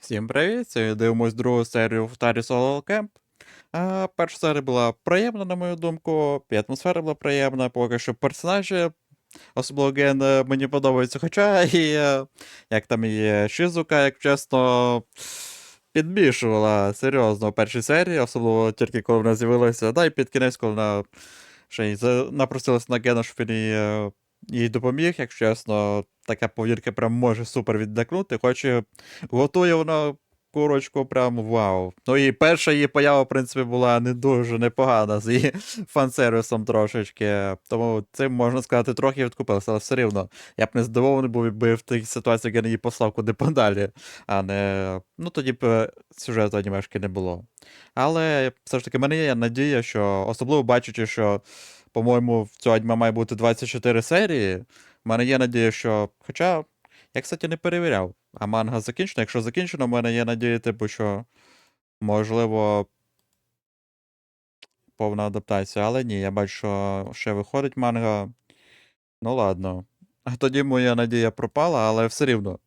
Всім привіт! Сьогодні дивимось другу серію в Тарі Solo Camp. А, перша серія була приємна, на мою думку, і атмосфера була приємна, поки що персонажі, особливо Ген, е, мені подобаються. Хоча і е, як там і Шизука, як чесно, підбільшувала серйозно в першій серії, особливо тільки коли вона з'явилася, да і під кінець, коли вона ще й напросилася на Гена, щоб він їй, е, їй допоміг, як чесно, така повірка прям може супер віддихнути, хоч і готує вона курочку прям вау. Ну і перша її поява, в принципі, була не дуже непогана з її фан-сервісом трошечки. Тому цим можна сказати, трохи відкупилася, але все рівно. Я б не здивований був, якби в тій ситуації Ген її послав куди подалі, а не. Ну тоді б е, сюжету анімешки не було. Але все ж таки, мене є надія, що особливо бачачи, що, по-моєму, в цього аніме має бути 24 серії. В мене є надія, що. Хоча, я, кстати, не перевіряв, а манга закінчена. Якщо закінчено, в мене є надія, типу, що можливо. Повна адаптація, але ні, я бачу, що ще виходить манга. Ну ладно. А тоді моя надія пропала, але все рівно.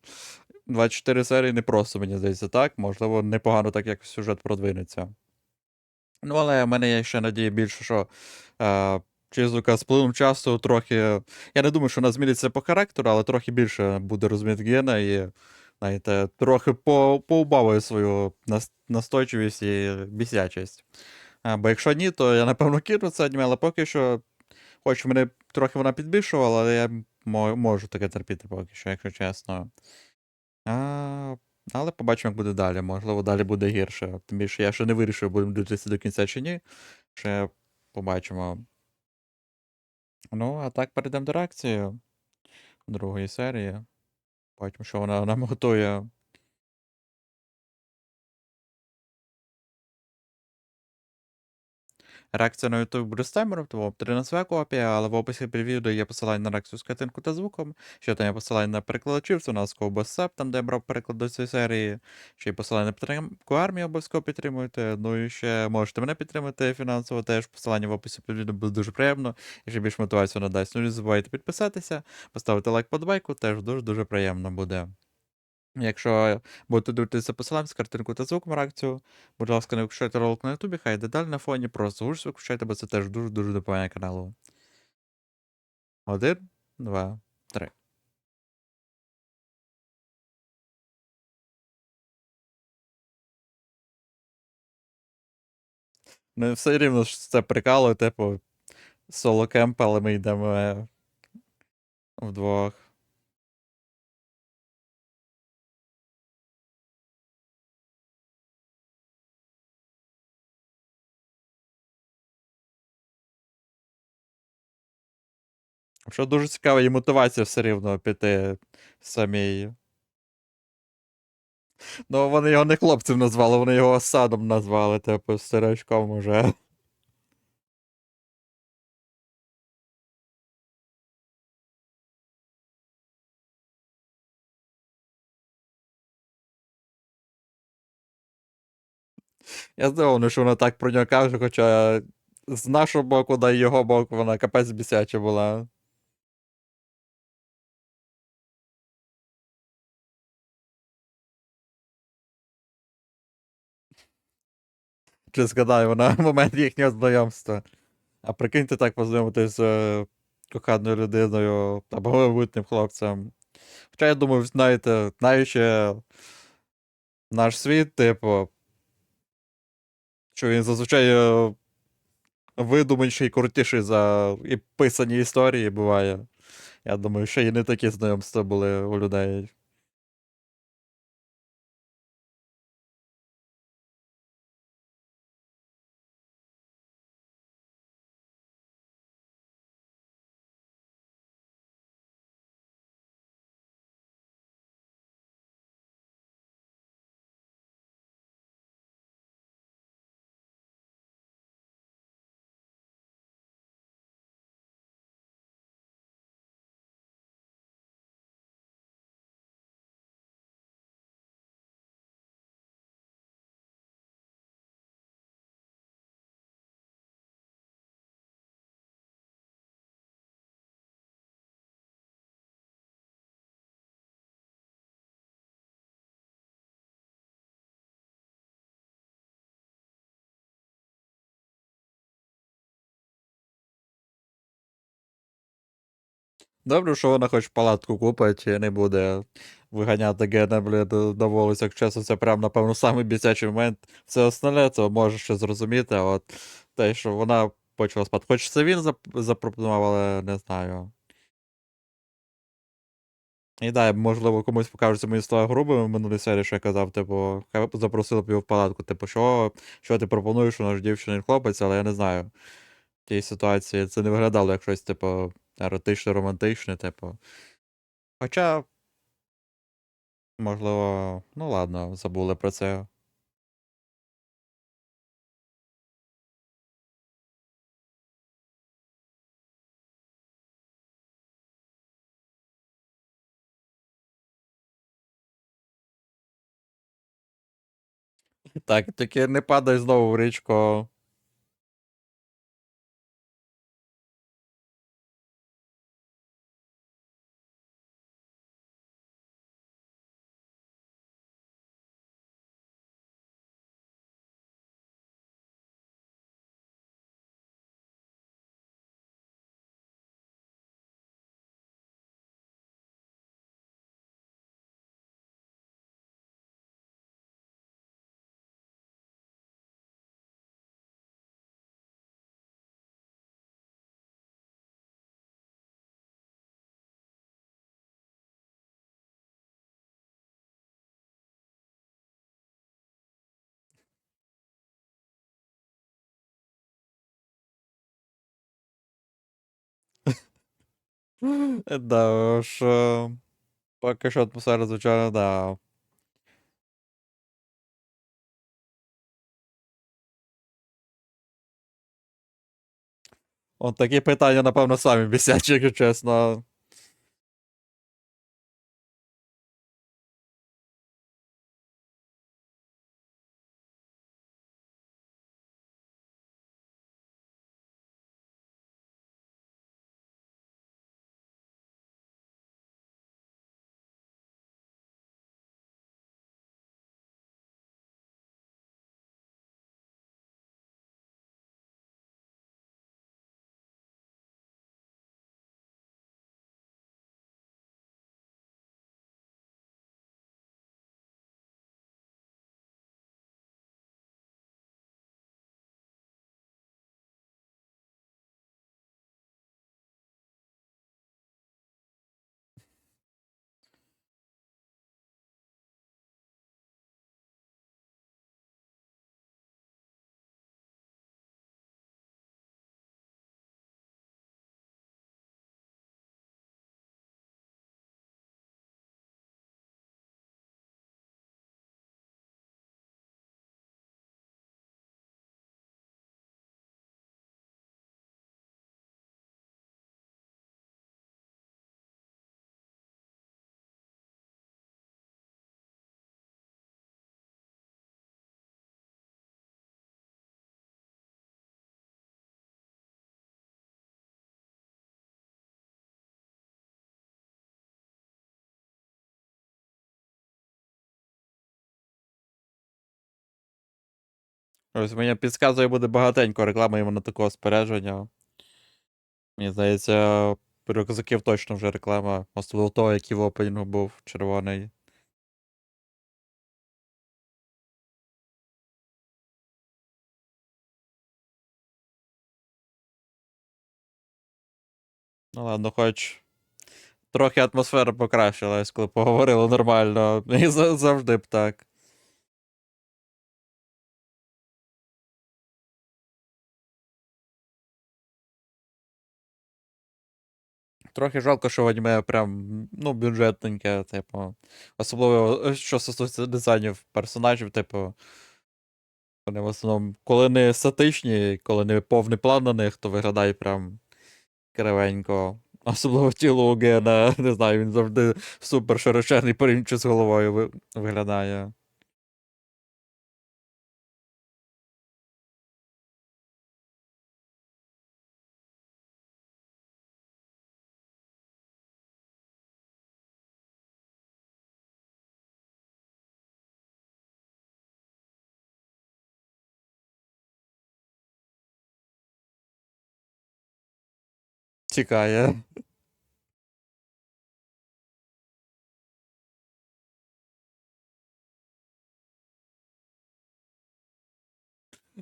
24 серії не просто, мені здається, так. Можливо, непогано так як сюжет продвинеться. Ну, але в мене є ще надія більше, що е, Чизука з плином часу трохи. Я не думаю, що вона зміниться по характеру, але трохи більше буде розуміти Гена і, знаєте, трохи по, поубавує свою настойчивість і бісячість. Бо якщо ні, то я напевно кину це аніме, але поки що, хоч мене трохи вона підбільшувала, але я можу таке терпіти поки що, якщо чесно. А, але побачимо, як буде далі. Можливо, далі буде гірше. Тим більше я ще не вирішив, будемо дивитися до кінця чи ні. Ще побачимо. Ну, а так перейдемо до реакції другої серії. Бачимо, що вона нам готує. Реакція на YouTube буде з таймером, тому 13 копія, але в описі під відео є посилання на реакцію з картинку та звуком. Ще там є посилання на перекладачів, це у нас Ковбасап, там де я брав переклад до цієї серії. Ще й посилання на підтримку армії обов'язково підтримуйте. Ну і ще можете мене підтримати фінансово, теж посилання в описі під відео буде дуже приємно. І ще більш мотивацію надасть. Ну не забувайте підписатися, поставити лайк подбайку, теж дуже-дуже приємно буде. Якщо будете дивитися посилання з картинку та звуком реакцію, будь ласка, не виключайте ролик на Ютубі, хай йде далі на фоні, просто гучно виключайте, бо це теж дуже-дуже допомагає каналу. Один, два, три. Ну, все рівно ж це прикалує, типу, соло кемп, але ми йдемо е, вдвох. Що дуже цікава і мотивація все рівно піти самій. Ну, вони його не хлопцем назвали, вони його садом назвали, типу, старачком уже. Я здивований, що вона так про нього каже, хоча з нашого боку, да й його боку, вона капець бісяча була. Чи згадаю вона момент їхнього знайомства. А прикиньте так познайомитись з е, коханою людиною або майбутнім хлопцем. Хоча я думаю, знаєте, знаючи наш світ, типу, що він зазвичай е, видуманіший і крутіший за і писані історії буває. Я думаю, що і не такі знайомства були у людей. Добре, що вона хоч палатку купить і не буде виганяти гена, блін, на вулицю, як чесно, це прям, напевно, самий бісячий момент. Все остальне, це може ще зрозуміти, а от те, що вона почала спати. Хоч це він запропонував, але не знаю. І да, можливо, комусь покажуться мої слова грубими в минулій серії, що я казав, типу, хай б його в палатку. Типу, що, що ти пропонуєш, вона ж дівчина і хлопець, але я не знаю. В тій ситуації це не виглядало як щось, типу, еротичне, романтичне, типу. Хоча, можливо, ну ладно, забули про це. Так, тільки не падай знову в річку. Да, уж, Пока поки що атмосфера, звичайно, да. От такі питання, напевно, самі бісячі, якщо чесно. Ось мені підказує, буде багатенько реклами іменно такого спорядження. Мені здається, рюкзаків точно вже реклама, особливо того, який в опенінгу був червоний. Ну ладно, хоч трохи атмосфера покращилась, коли поговорили нормально. І за- завжди б так. Трохи жалко, що в аніме прям, ну, бюджетненьке, типу. Особливо, е, що стосується дизайнів персонажів, типу. Вони в основному, коли не статичні, коли не повний план на них, то виглядає прям кривенько. Особливо тіло у Гена, не знаю, він завжди супер широчений порівнюючи з головою виглядає. чекає.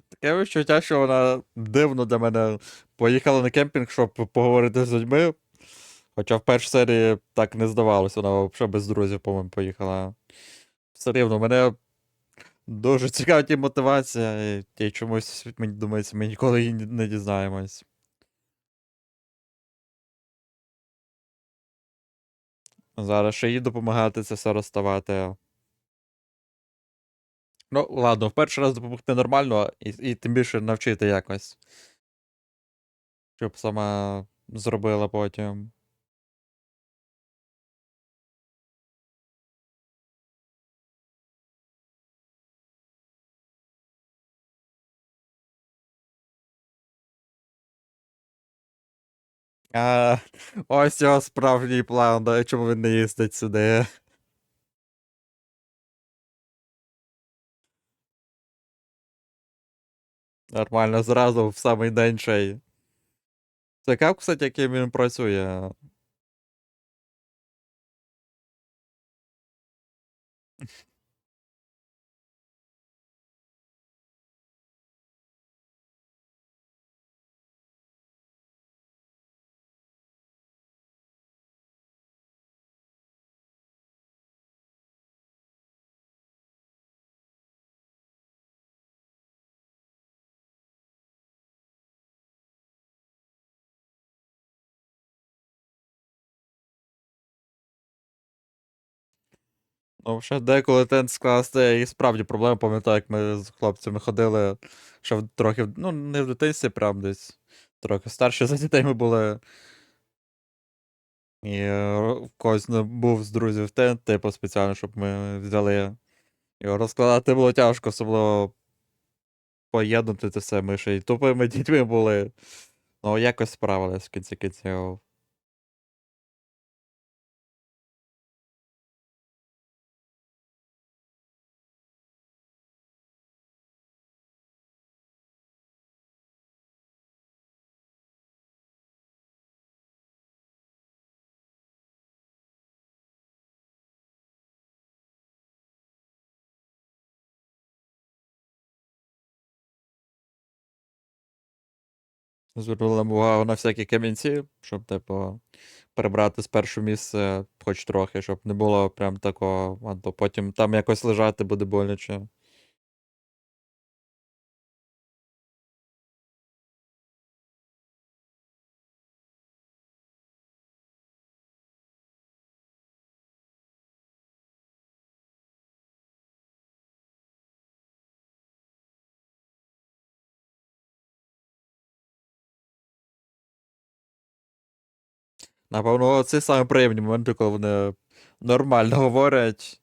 Таке відчуття, що вона дивно для мене поїхала на кемпінг, щоб поговорити з людьми. Хоча в першій серії так не здавалося, вона взагалі без друзів, по-моєму, поїхала. Все рівно, мене дуже цікавить і мотивація, і чомусь мені думається, ми ніколи її не дізнаємось. Зараз ще їй допомагати це все розставати. Ну, ладно, в перший раз допомогти нормально, і, і тим більше навчити якось. Щоб сама зробила потім. А, ось його справжній план, чому він не їздить сюди. Нормально, зразу в самий день ще й. Цікав, кстати, яким він працює. Ну, ще деколи тент скласти і справді проблема, пам'ятаю, як ми з хлопцями ходили, ще трохи, ну, не в дитинстві, прям десь. Трохи старші за дітей ми були. І е, когось не був з друзів тент, типу, спеціально, щоб ми взяли. Його розкладати було тяжко, особливо поєднати це все. Ми ще й тупими дітьми були. Ну, якось справились в кінці кінців. Звернули увагу на всякі камінці, щоб, типу, перебрати з першого місця хоч трохи, щоб не було прям такого, а то потім там якось лежати буде боляче. Напевно, це саме приємні моменти, коли вони нормально говорять.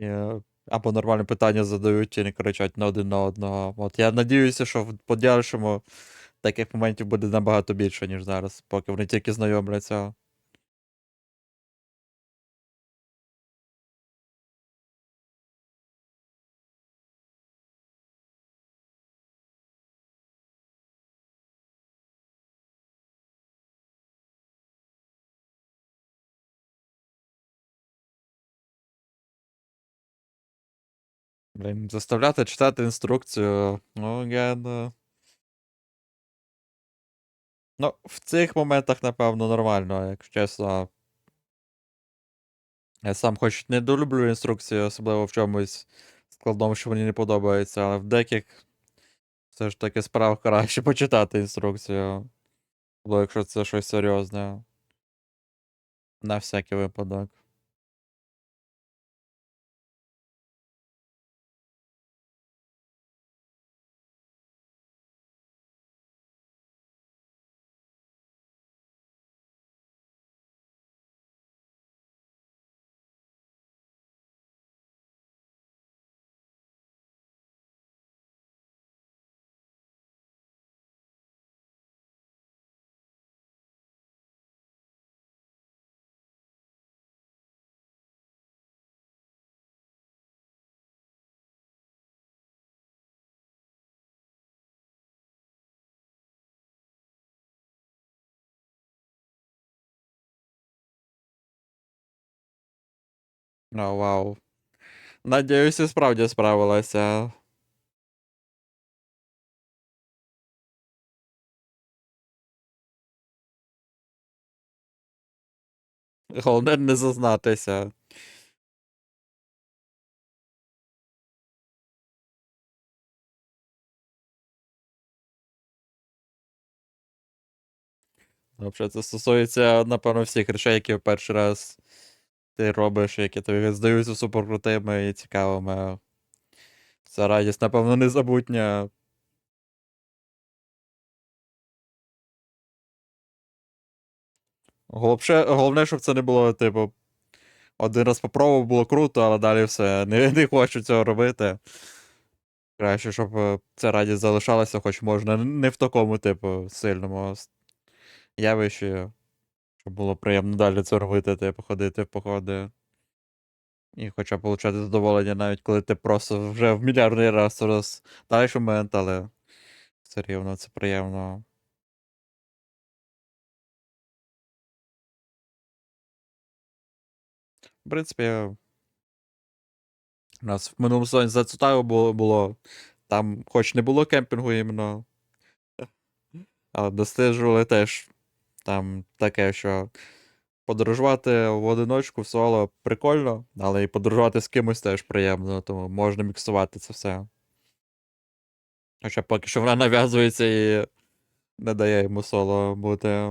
Е, або нормальні питання задають і не кричать на один на одного. От я надіюся, що в подальшому таких моментів буде набагато більше, ніж зараз, поки вони тільки знайомляться. Блін, заставляти читати інструкцію. Ну, я не... Ну, в цих моментах, напевно, нормально, якщо чесно. Я сам хоч не долюблю інструкції, особливо в чомусь складному, що мені не подобається, але в деяких все ж таки справ краще почитати інструкцію. Бо якщо це щось серйозне. На всякий випадок. О, вау. Надіюсь, і справді справилася. Головне не зазнатися. Взагалі, це стосується, напевно, всіх речей, які я перший раз ти робиш, які тобі здаються суперкрутими і цікавими. Ця радість, напевно, незабутня. Головше, головне, щоб це не було, типу, один раз попробував, було круто, але далі все. Не, не хочу цього робити. Краще, щоб е, ця радість залишалася, хоч можна не в такому, типу, сильному явищі. Щоб було приємно далі це робити, типу, ходити в походи. І хоча б отримати задоволення, навіть коли ти просто вже в мільярдний раз роздаєш момент, але все рівно це приємно. В принципі, у нас в минулому сезоні за Цутаю було, було. Там, хоч не було кемпінгу іменно, але досліджували теж там таке, що подорожувати в одиночку в соло прикольно, але і подорожувати з кимось теж приємно, тому можна міксувати це все. Хоча поки що вона нав'язується і не дає йому соло бути.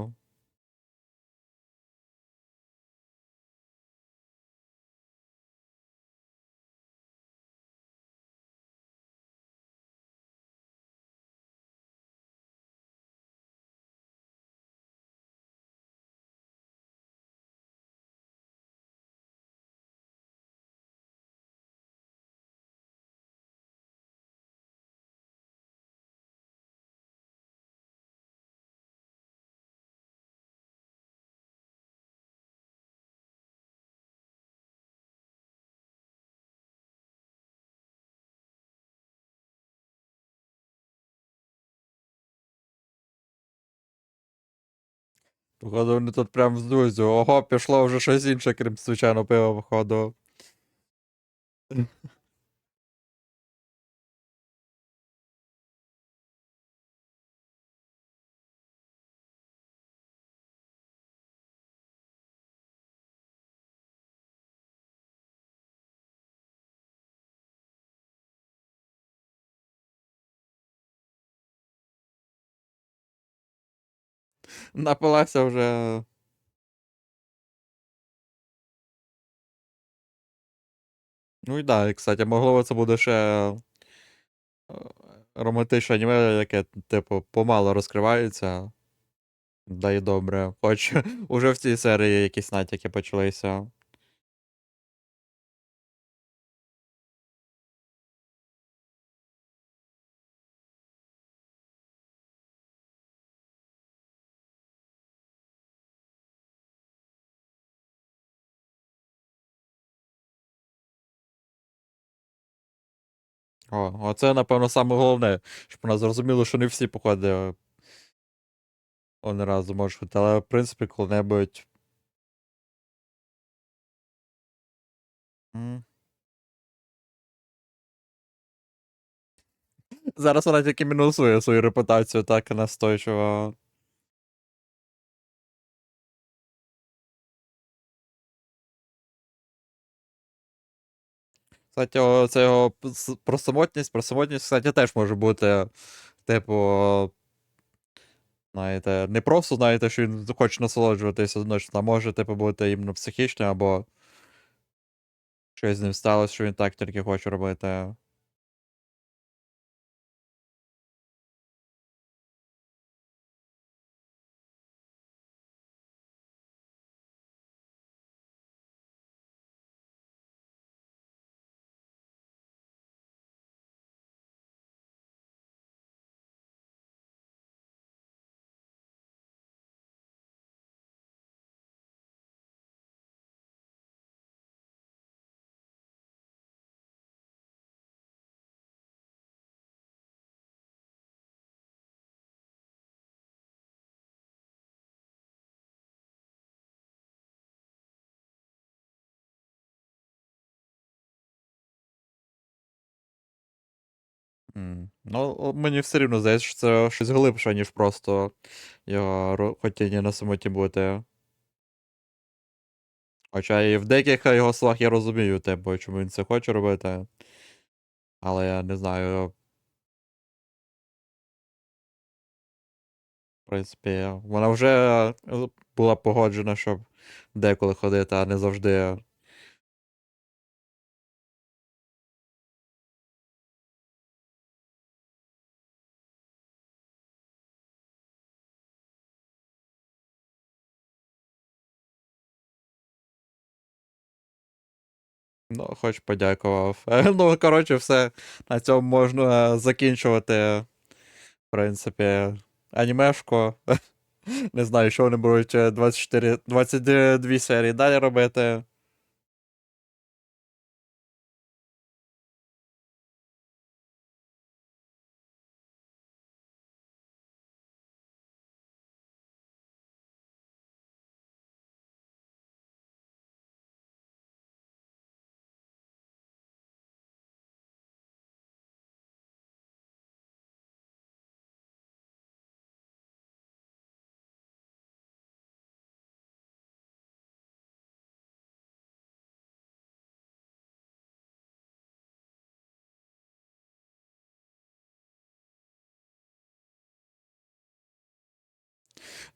Походу, вони тут прям з друзів. Ого, пішло вже щось інше, крім звичайно, пива, походу. Напилася вже. Ну і да, і, кстати, можливо, це буде ще е, романтичне аніме, яке, типу, помало розкривається. Да і добре. Хоч уже в цій серії якісь натяки почалися. О, оце, напевно, саме головне, щоб вона зрозуміла, що не всі походи один разу можуть бути, але в принципі коли-небудь. Зараз вона тільки мінусує свою репутацію так настойчиво. Кстати, це його про самотність, про самотність, кстати, теж може бути, типу, знаєте, не просто знаєте, що він хоче насолоджуватися одночасно, а може, типу, бути іменно психічно, або щось з ним сталося, що він так тільки хоче робити. Ну, мені все рівно здається, що це щось глибше, ніж просто його хотіння на самоті бути. Хоча і в деяких його словах я розумію, типу, чому він це хоче робити. Але я не знаю. В принципі, вона вже була погоджена, щоб деколи ходити, а не завжди. Ну, хоч подякував. Ну, коротше, все. На цьому можна закінчувати. В принципі, анімешку. Не знаю, що вони будуть 24, 22 серії далі робити.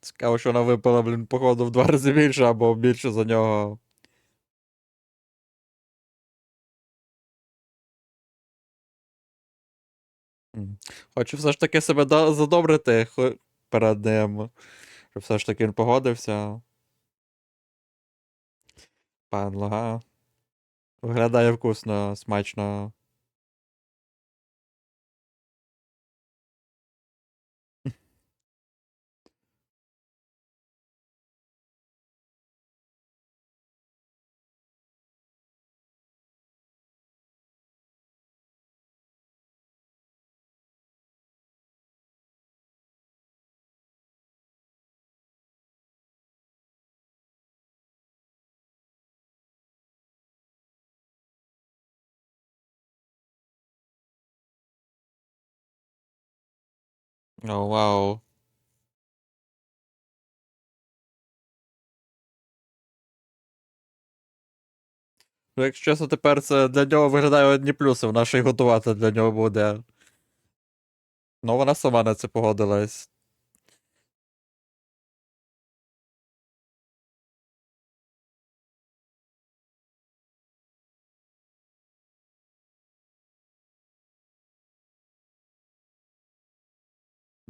Цікаво, що вона випила, блін, походу, в два рази більше або більше за нього. Хочу все ж таки себе задобрити перед ним. Щоб все ж таки він погодився. Пан Лога. Виглядає вкусно, смачно. О, вау. Ну, якщо чесно, тепер це для нього виглядає одні плюси, вона ще й готувати для нього буде. Ну, вона сама на це погодилась.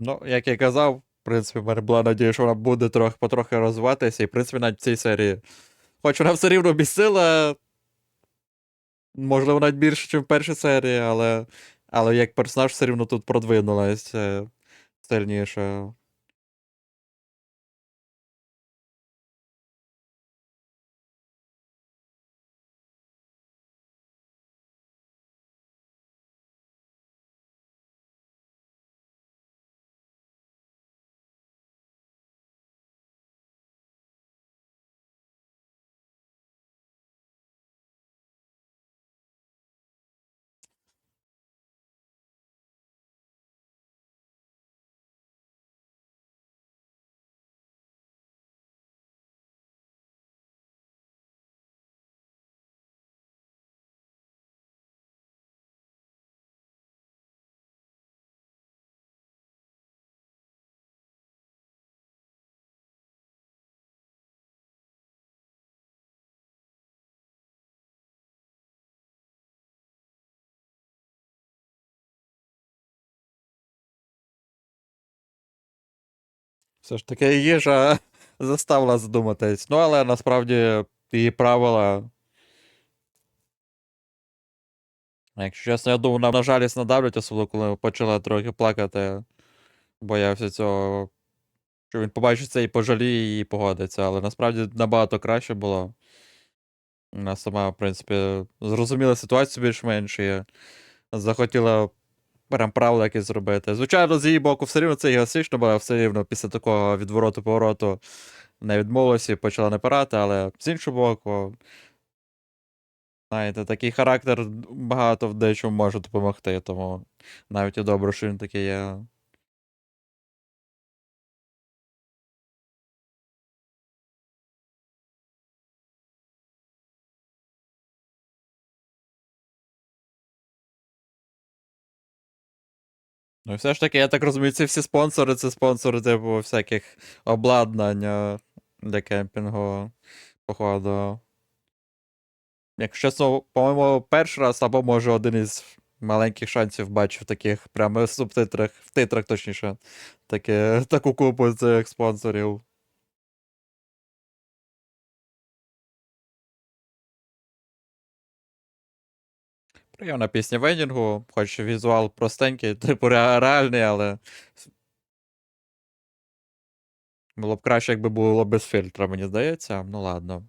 Ну, як я казав, в принципі, в мене була надія, що вона буде трохи потрохи розвиватися, і в принципі навіть в цій серії. Хоч вона все рівно бісила. Можливо, навіть більше, ніж в першій серії, але але як персонаж все рівно тут продвинулась е, сильніше. Все ж таки їжа заставила задуматись. Ну, але насправді її правила. Якщо чесно, я думав, на жалість надавлять, особливо коли почала трохи плакати. Боявся цього. Що він побачить це і пожаліє і погодиться, але насправді набагато краще було. Вона сама, в принципі, зрозуміла ситуацію більш-менш і захотіла прям правду якесь зробити. Звичайно, з її боку, все рівно це егоїстично, бо все рівно після такого відвороту повороту не відмовилася і почала напирати, але з іншого боку, знаєте, такий характер багато в дечому може допомогти, тому навіть і добре, що він такий є. Ну, і все ж таки, я так розумію, ці всі спонсори, це спонсори, типу, всяких обладнань для кемпінгу, походу. Якщо чесно, по-моєму, перший раз, або може один із маленьких шансів бачив таких прямо в субтитрах, в титрах, точніше, таке, таку купу цих спонсорів. Приємна пісня Венінгу, хоч візуал простенький, типу реальний, але було б краще, якби було без фільтра, мені здається. Ну ладно.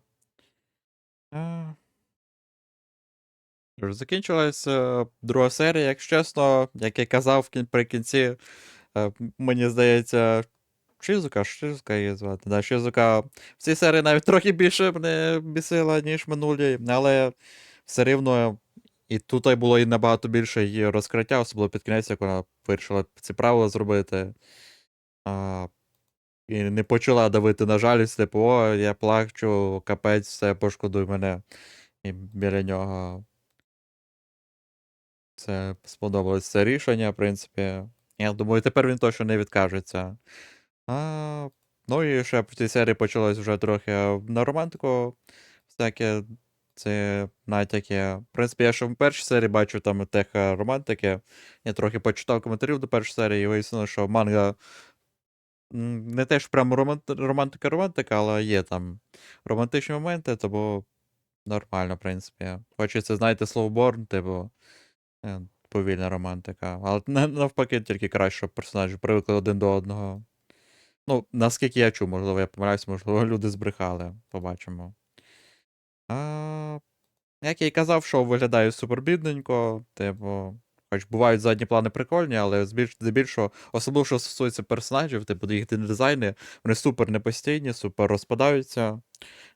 Е, Закінчилась е, друга серія, якщо чесно, як я казав при кінці, е, мені здається, Шизука, Шизука її звати. Да, Шизука в цій серії навіть трохи більше мене бісила, ніж минулі, але все рівно і тут було і набагато більше її розкриття, особливо під кінець, як вона вирішила ці правила зробити. А, і не почала давити на жалість, типу, о, я плачу, капець, все, пошкодуй мене. І біля нього це сподобалось це рішення, в принципі. Я думаю, тепер він точно не відкажеться. А, ну і ще в цій серії почалось вже трохи на романтику. Всяке це натяки. В принципі, я ще в першій серії бачу там тех е, романтики. Я трохи почитав коментарів до першої серії і вияснило, що манга не теж прямо романтика-романтика, але є там романтичні моменти, тому нормально, в принципі. Хочеться, знаєте, слово Борн, типу. е, Повільна романтика. Але на- навпаки, тільки краще, щоб персонажі привикли один до одного. Ну, наскільки я чув, можливо, я помиляюсь, можливо, люди збрехали. Побачимо. А, як я й казав, шоу виглядає супер бідненько. Типу, хоч бувають задні плани прикольні, але здебільшого, особливо, що стосується персонажів, типу, їх дизайни, вони супер непостійні, супер розпадаються.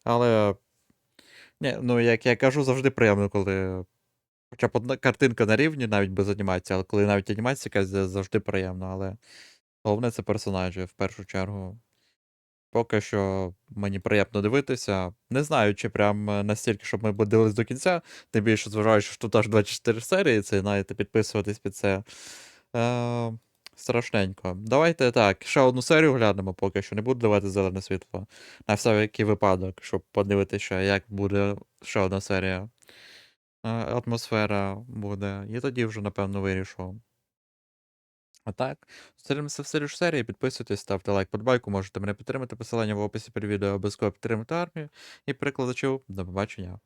Але. Ні, ну, як я кажу, завжди приємно, коли. Хоча б одна картинка на рівні, навіть без анімації, але коли навіть анімація якась завжди приємно, але головне це персонажі в першу чергу. Поки що мені приємно дивитися. Не знаю, чи прям е, настільки, щоб ми дивились до кінця, тим більше, зважаючи, що тут аж 24 серії, це знаєте, підписуватись під це. Е, страшненько. Давайте так, ще одну серію глянемо, поки що не буду давати зелене світло. На всякий випадок, щоб подивитися, як буде ще одна серія. Е, атмосфера буде. І тоді вже, напевно, вирішу. А так, зустрінемося в серію серії. Підписуйтесь, ставте лайк, подбайку, можете мене підтримати. Посилання в описі під відео обов'язково підтримати армію і перекладачів. До побачення.